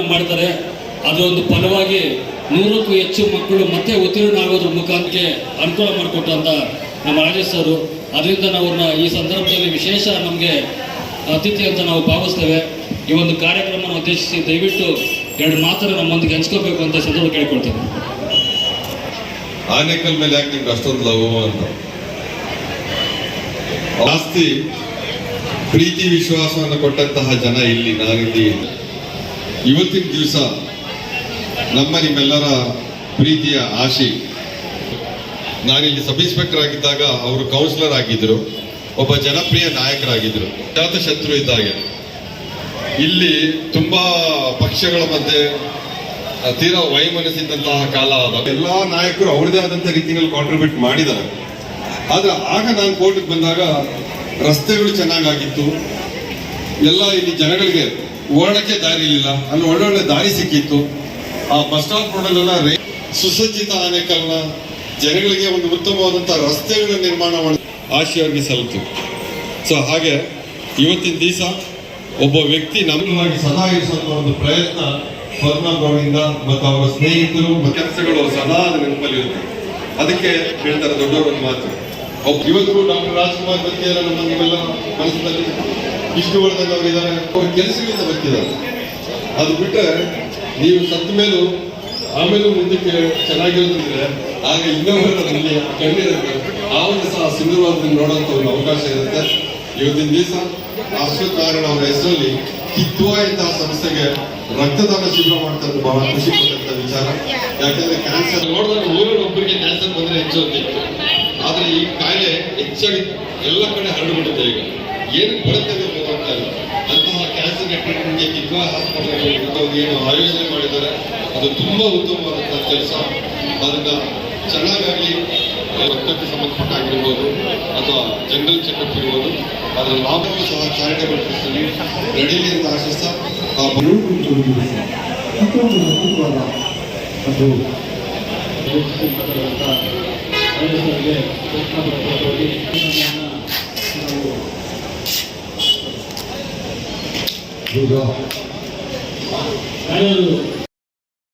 ಮಾಡ್ತಾರೆ. ಅದೊಂದು ಫಲವಾಗಿ ನೂರಕ್ಕೂ ಹೆಚ್ಚು ಮಕ್ಕಳು ಮತ್ತೆ ಉತ್ತೀರ್ಣ ಆಗೋದ್ರ ಮುಖಾಂತರ ಅನುಕೂಲ ಮಾಡಿಕೊಟ್ಟಂತ ನಮ್ಮ ರಾಜೇಶ್ ಅವರು ಅದರಿಂದ ನಾವು ಈ ಸಂದರ್ಭದಲ್ಲಿ ವಿಶೇಷ ನಮಗೆ ಅತಿಥಿ ಅಂತ ನಾವು ಭಾವಿಸ್ತೇವೆ. ಈ ಒಂದು ಕಾರ್ಯಕ್ರಮವನ್ನು ಉದ್ದೇಶಿಸಿ ದಯವಿಟ್ಟು ಎರಡು ಮಾತನ್ನು ನಮ್ಮೊಂದಿಗೆ ಹಂಚ್ಕೋಬೇಕು ಅಂತ ಸಂದರ್ಭ ಕೇಳ್ಕೊಳ್ತೇನೆ. ಆನೆಕಲ್ ಮೇಲೆ ಯಾಕೆ ನಿಮ್ಗೆ ಅಷ್ಟೊಂದು ಲವ್ ಅಂತ? ಜಾಸ್ತಿ ಪ್ರೀತಿ, ವಿಶ್ವಾಸವನ್ನು ಕೊಟ್ಟಂತಹ ಜನ ಇಲ್ಲಿ ನಾನಿಲ್ಲಿ ಇವತ್ತಿನ ದಿವಸ ನಮ್ಮ ನಿಮ್ಮೆಲ್ಲರ ಪ್ರೀತಿಯ ಆಶಿ. ನಾನಿಲ್ಲಿ ಸಬ್ ಇನ್ಸ್ಪೆಕ್ಟರ್ ಆಗಿದ್ದಾಗ ಅವರು ಕೌನ್ಸಿಲರ್ ಆಗಿದ್ರು, ಒಬ್ಬ ಜನಪ್ರಿಯ ನಾಯಕರಾಗಿದ್ರು ಜಾತ ಶತ್ರು ಇದ್ದಾಗೆ ಇಲ್ಲಿ ತುಂಬಾ ಪಕ್ಷಗಳ ಮಧ್ಯೆ ತೀರಾ ವೈಮನಸ್ಸಿದ್ದಂತಹ ಕಾಲ ಅದ ಎಲ್ಲಾ ನಾಯಕರು ಅವ್ರದೇ ಆದಂತ ರೀತಿಯಲ್ಲಿ ಕಾಂಟ್ರಿಬ್ಯೂಟ್ ಮಾಡಿದ್ದಾರೆ. ಆದ್ರೆ ಆಗ ನಾನು ಕೋರ್ಟ್ಗೆ ಬಂದಾಗ ರಸ್ತೆಗಳು ಚೆನ್ನಾಗಾಗಿತ್ತು. ಎಲ್ಲ ಇಲ್ಲಿ ಜನಗಳಿಗೆ ಓಡಕ್ಕೆ ದಾರಿ ಇರಲಿಲ್ಲ. ಅಲ್ಲಿ ಒಳ್ಳೊಳ್ಳೆ ದಾರಿ ಸಿಕ್ಕಿತ್ತು. ಆ ಬಸ್ ಸ್ಟಾಪ್ ರೋಡಲ್ಲೆಲ್ಲ ರೈ ಸುಸಜ್ಜಿತ ಆನೆಕಲ್ನ ಜನಗಳಿಗೆ ಒಂದು ಉತ್ತಮವಾದಂತಹ ರಸ್ತೆಗಳ ನಿರ್ಮಾಣ ಮಾಡಿ ಆಶೆಯಾಗಿ ಸಲ್ತು ಸೊ ಹಾಗೆ ಇವತ್ತಿನ ದಿವಸ ಒಬ್ಬ ವ್ಯಕ್ತಿ ನಮ್ಮವಾಗಿ ಸದಾ ಇರಿಸುವಂತ ಒಂದು ಪ್ರಯತ್ನ ಪದ್ಮಗೌಡಿಂದ ಮತ್ತು ಅವರ ಸ್ನೇಹಿತರು ಕೆಲಸಗಳು ಸದಾ ನೆನಪಲ್ಲಿರುತ್ತೆ ಅದಕ್ಕೆ ಹೇಳ್ತಾರೆ ದೊಡ್ಡವರ ಮಾತು. ಇವತ್ತು ಡಾಕ್ಟರ್ ರಾಜ್ಕುಮಾರ್ ಬಗ್ಗೆ ನಮ್ಮ ನೀವೆಲ್ಲ ಮನಸ್ಸಿನಲ್ಲಿ? ವಿಷ್ಣುವರ್ಧನ್ ಅವರಿದ್ದಾರೆ ಅವ್ರ ಕೆಲಸಗಳಿಂದ ಬರ್ತಿದ್ದಾರೆ. ಅದು ಬಿಟ್ಟರೆ ನೀವು ಸತ್ತ ಮೇಲೂ ಆಮೇಲೂ ಮುಂದಕ್ಕೆ ಚೆನ್ನಾಗಿರೋದಿದ್ರೆ ಆಗ ಇನ್ನೊಬ್ಬರ ನಮಗೆ ಆ ಒಂದು ಸಹ ಸುಂದರವಾದ ನೋಡುವಂತ ಒಂದು ಅವಕಾಶ ಇರುತ್ತೆ. ಇವತ್ತಿನ ದಿವಸ ಅಶ್ವಥ್ ನಾರಾಯಣ ಅವರ ಹೆಸರಲ್ಲಿ ಕಿತ್ತುವ ಇಂತಹ ಸಂಸ್ಥೆಗೆ ರಕ್ತದಾನ ಶಿಬಿರ ಮಾಡ್ತಾರೆ ಬಹಳ ಖುಷಿ ಪಟ್ಟಂತ ವಿಚಾರ. ಯಾಕಂದ್ರೆ ಕ್ಯಾನ್ಸರ್ ನೋಡಿದಾಗ ಊರಲ್ಲಿ ಒಬ್ಬರಿಗೆ ಕ್ಯಾನ್ಸರ್ ಬಂದ್ರೆ ಹೆಚ್ಚು ಆದ್ರೆ ಈ ಕಾಯಿಲೆ ಹೆಚ್ಚಾಗಿ ಎಲ್ಲ ಕಡೆ ಹರಡಿಬಿಡುತ್ತೆ ಈಗ. ಏನು ಅಂತ ಗೊತ್ತಾಗ್ತಾ ಇಲ್ಲ ಅಂತಹ ಕ್ಯಾನ್ಸರ್ ಟ್ರೀಟ್ಮೆಂಟ್ಗೆ ಕಿಗ್ವಾ ಹಾಸ್ಪಿಟಲ್ ಏನು ಆಯೋಜನೆ ಮಾಡಿದ್ದಾರೆ? ಅದು ತುಂಬಾ ಉತ್ತಮವಾದಂತಹ ಕೆಲಸ. ಅದನ್ನ ಚೆನ್ನಾಗಿ ರಕ್ತಕ್ಕೆ ಸಂಬಂಧಪಟ್ಟ ಆಗಿರ್ಬೋದು ಅಥವಾ ಜನರಲ್ ಚೆಕಪ್ ಇರ್ಬೋದು. ಅದರ ಲಾಭವೂ ಸಹ ಚಾರಿಟಬಲ್ ಟ್ರಸ್ಟಲ್ಲಿ ನಡೀಲಿ ಅಂತ ಆಶಿಸ್ತಾ ಆ ಬ- ಅದು ಈಗ ಕಾರ್ಯಗಳು